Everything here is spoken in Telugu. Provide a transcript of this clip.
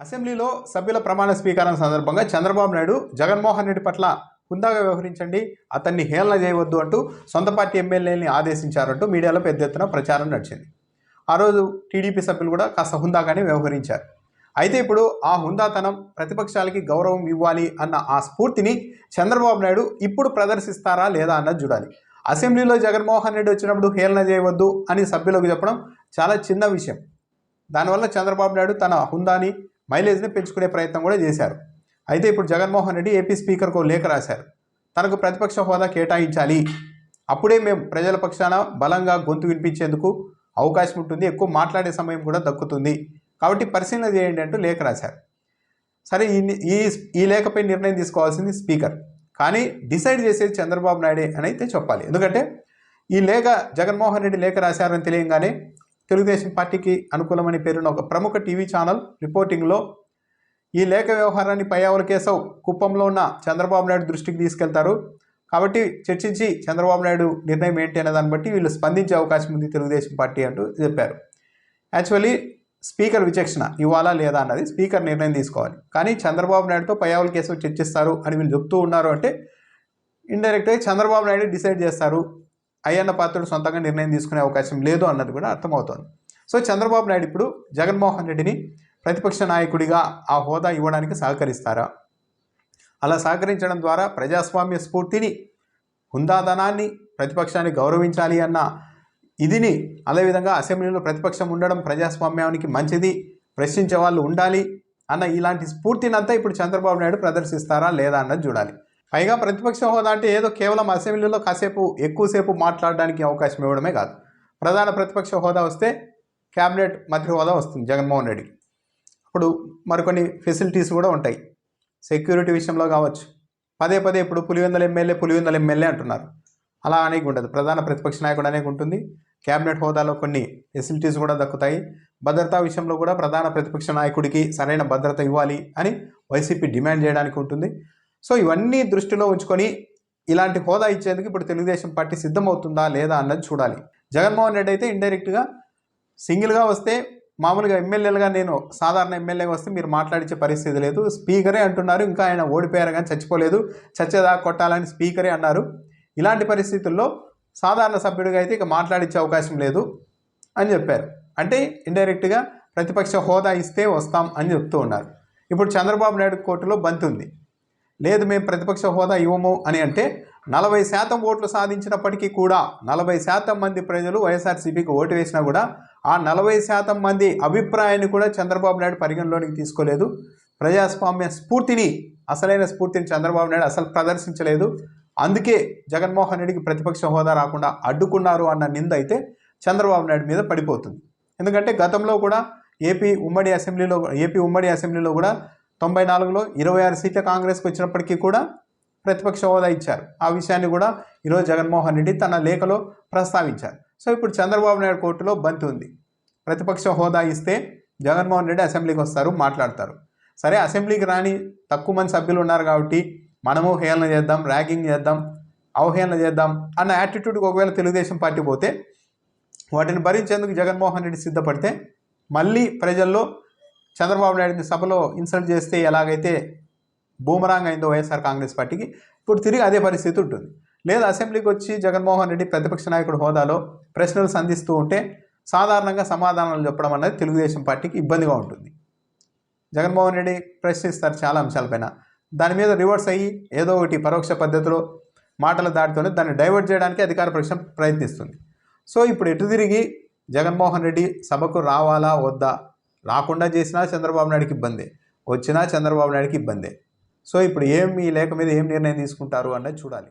అసెంబ్లీలో సభ్యుల ప్రమాణ స్వీకారం సందర్భంగా చంద్రబాబు నాయుడు జగన్మోహన్ రెడ్డి పట్ల హుందాగా వ్యవహరించండి అతన్ని హేళన చేయవద్దు అంటూ సొంత పార్టీ ఎమ్మెల్యేని ఆదేశించారంటూ మీడియాలో పెద్ద ఎత్తున ప్రచారం నడిచింది. ఆ రోజు టీడీపీ సభ్యులు కూడా కాస్త హుందాగానే వ్యవహరించారు. అయితే ఇప్పుడు ఆ హుందాతనం ప్రతిపక్షాలకి గౌరవం ఇవ్వాలి అన్న ఆ స్ఫూర్తిని చంద్రబాబు నాయుడు ఇప్పుడు ప్రదర్శిస్తారా లేదా అన్నది చూడాలి. అసెంబ్లీలో జగన్మోహన్ రెడ్డి వచ్చినప్పుడు హేళన చేయవద్దు అని సభ్యులకు చెప్పడం చాలా చిన్న విషయం. దానివల్ల చంద్రబాబు నాయుడు తన హుందాని మైలేజ్ని పెంచుకునే ప్రయత్నం కూడా చేశారు. అయితే ఇప్పుడు జగన్మోహన్ రెడ్డి ఏపీ స్పీకర్కు లేఖ రాశారు. తనకు ప్రతిపక్ష హోదా కేటాయించాలి. అప్పుడే మేము ప్రజల పక్షాన బలంగా గొంతు వినిపించేందుకు అవకాశం ఉంటుంది. ఎక్కువ మాట్లాడే సమయం కూడా దక్కుతుంది. కాబట్టి పరిశీలన చేయండి అంటూ లేఖ రాశారు. సరే ఈ ఈ లేఖపై నిర్ణయం తీసుకోవాల్సింది స్పీకర్. కానీ డిసైడ్ చేసేది చంద్రబాబు నాయుడే అని అయితే చెప్పాలి. ఎందుకంటే ఈ లేఖ జగన్మోహన్ రెడ్డి లేఖ రాశారని తెలియగానే తెలుగుదేశం పార్టీకి అనుకూలమని పేరున్న ఒక ప్రముఖ టీవీ ఛానల్ రిపోర్టింగ్లో ఈ లేఖ వ్యవహారాన్ని పయ్యావుల కేశవ్ కుప్పంలో ఉన్న చంద్రబాబు నాయుడు దృష్టికి తీసుకెళ్తారు. కాబట్టి చర్చించి చంద్రబాబు నాయుడు నిర్ణయం ఏంటి అనే దాన్ని బట్టి వీళ్ళు స్పందించే అవకాశం ఉంది తెలుగుదేశం పార్టీ అంటూ చెప్పారు. యాక్చువల్లీ స్పీకర్ విచక్షణ ఇవ్వాలా లేదా అన్నది స్పీకర్ నిర్ణయం తీసుకోవాలి. కానీ చంద్రబాబు నాయుడుతో పయ్యావుల కేశవ్ చర్చిస్తారు అని వీళ్ళు చెప్తూ ఉన్నారు అంటే ఇండైరెక్ట్గా చంద్రబాబు నాయుడు డిసైడ్ చేస్తారు. అయ్యన్న పాత్రుడు సొంతంగా నిర్ణయం తీసుకునే అవకాశం లేదు అన్నది కూడా అర్థమవుతోంది. సో చంద్రబాబు నాయుడు ఇప్పుడు జగన్మోహన్ రెడ్డిని ప్రతిపక్ష నాయకుడిగా ఆ హోదా ఇవ్వడానికి సహకరిస్తారా? అలా సహకరించడం ద్వారా ప్రజాస్వామ్య స్ఫూర్తిని హుందాదనాన్ని ప్రతిపక్షాన్ని గౌరవించాలి అన్న ఇదిని అదేవిధంగా అసెంబ్లీలో ప్రతిపక్షం ఉండడం ప్రజాస్వామ్యానికి మంచిది ప్రశ్నించే వాళ్ళు ఉండాలి అన్న ఇలాంటి స్ఫూర్తినంతా ఇప్పుడు చంద్రబాబు నాయుడు ప్రదర్శిస్తారా లేదా అన్నది చూడాలి. పైగా ప్రతిపక్ష హోదా అంటే ఏదో కేవలం అసెంబ్లీలో కాసేపు ఎక్కువసేపు మాట్లాడడానికి అవకాశం ఇవ్వడమే కాదు. ప్రధాన ప్రతిపక్ష హోదా వస్తే క్యాబినెట్ మంత్రి హోదా వస్తుంది జగన్మోహన్ రెడ్డికి. ఇప్పుడు మరికొన్ని ఫెసిలిటీస్ కూడా ఉంటాయి. సెక్యూరిటీ విషయంలో కావచ్చు. పదే పదే ఇప్పుడు పులివెందల ఎమ్మెల్యే పులివెందల ఎమ్మెల్యే అంటున్నారు. అలా అనేక ఉంటుంది ప్రధాన ప్రతిపక్ష నాయకుడు అనేక ఉంటుంది. క్యాబినెట్ హోదాలో కొన్ని ఫెసిలిటీస్ కూడా దక్కుతాయి. భద్రతా విషయంలో కూడా ప్రధాన ప్రతిపక్ష నాయకుడికి సరైన భద్రత ఇవ్వాలి అని వైసీపీ డిమాండ్ చేయడానికి ఉంటుంది. సో ఇవన్నీ దృష్టిలో ఉంచుకొని ఇలాంటి హోదా ఇచ్చేందుకు ఇప్పుడు తెలుగుదేశం పార్టీ సిద్ధమవుతుందా లేదా అన్నది చూడాలి. జగన్మోహన్ రెడ్డి అయితే ఇండైరెక్ట్గా సింగిల్గా వస్తే మామూలుగా ఎమ్మెల్యేలుగా నేను సాధారణ ఎమ్మెల్యేగా వస్తే మీరు మాట్లాడించే పరిస్థితి లేదు. స్పీకరే అంటున్నారు ఇంకా ఆయన ఓడిపోయారు కానీ చచ్చిపోలేదు. చచ్చేదా కొట్టాలని స్పీకరే అన్నారు. ఇలాంటి పరిస్థితుల్లో సాధారణ సభ్యుడిగా అయితే ఇక మాట్లాడించే అవకాశం లేదు అని చెప్పారు. అంటే ఇండైరెక్ట్గా ప్రతిపక్ష హోదా ఇస్తే వస్తాం అని చెప్తూ ఉన్నారు. ఇప్పుడు చంద్రబాబు నాయుడు కోర్టులో బంతి ఉంది. లేదు మేము ప్రతిపక్ష హోదా ఇవ్వము అని అంటే నలభై శాతం ఓట్లు సాధించినప్పటికీ కూడా నలభై శాతం మంది ప్రజలు వైఎస్ఆర్సీపీకి ఓటు వేసినా కూడా ఆ నలభై శాతం మంది అభిప్రాయాన్ని కూడా చంద్రబాబు నాయుడు పరిగణలోనికి తీసుకోలేదు. ప్రజాస్వామ్య స్ఫూర్తిని అసలైన స్ఫూర్తిని చంద్రబాబు నాయుడు అసలు ప్రదర్శించలేదు. అందుకే జగన్మోహన్ రెడ్డికి ప్రతిపక్ష హోదా రాకుండా అడ్డుకున్నారు అన్న నింద అయితే చంద్రబాబు నాయుడు మీద పడిపోతుంది. ఎందుకంటే గతంలో కూడా ఏపీ ఉమ్మడి అసెంబ్లీలో ఏపీ ఉమ్మడి అసెంబ్లీలో కూడా తొంభై నాలుగులో ఇరవై ఆరు సీట్ల కాంగ్రెస్కి వచ్చినప్పటికీ కూడా ప్రతిపక్ష హోదా ఇచ్చారు. ఆ విషయాన్ని కూడా ఈరోజు జగన్మోహన్ రెడ్డి తన లేఖలో ప్రస్తావించారు. సో ఇప్పుడు చంద్రబాబు నాయుడు కోర్టులో బంతి ఉంది. ప్రతిపక్ష హోదా ఇస్తే జగన్మోహన్ రెడ్డి అసెంబ్లీకి వస్తారు మాట్లాడతారు. సరే అసెంబ్లీకి రాని తక్కువ మంది సభ్యులు ఉన్నారు కాబట్టి మనము హేళన చేద్దాం ర్యాగింగ్ చేద్దాం అవహేళన చేద్దాం అన్న యాటిట్యూడ్కి ఒకవేళ తెలుగుదేశం పార్టీ పోతే వాటిని భరించేందుకు జగన్మోహన్ రెడ్డి సిద్ధపడితే మళ్ళీ ప్రజల్లో చంద్రబాబు నాయుడిని సభలో ఇన్సల్ట్ చేస్తే ఎలాగైతే బూమరాంగ్ అయిందో వైఎస్ఆర్ కాంగ్రెస్ పార్టీకి ఇప్పుడు తిరిగి అదే పరిస్థితి ఉంటుంది. లేదా అసెంబ్లీకి వచ్చి జగన్మోహన్ రెడ్డి ప్రతిపక్ష నాయకుడు హోదాలో ప్రశ్నలు సంధిస్తూ ఉంటే సాధారణంగా సమాధానాలు చెప్పడం అనేది తెలుగుదేశం పార్టీకి ఇబ్బందిగా ఉంటుంది. జగన్మోహన్ రెడ్డి ప్రశ్నిస్తారు చాలా అంశాలపైన. దాని మీద రివర్స్ అయ్యి ఏదో ఒకటి పరోక్ష పద్ధతిలో మాటల దాటితోనే దాన్ని డైవర్ట్ చేయడానికి అధికార పక్షం ప్రయత్నిస్తుంది. సో ఇప్పుడు ఎటు తిరిగి జగన్మోహన్ రెడ్డి సభకు రావాలా వద్దా? రాకుండా చేసినా చంద్రబాబు నాయుడికి ఇబ్బందే. వచ్చినా చంద్రబాబు నాయుడికి ఇబ్బందే. సో ఇప్పుడు ఏం ఈ లేఖ మీద ఏం నిర్ణయం తీసుకుంటారు అన్నది చూడాలి.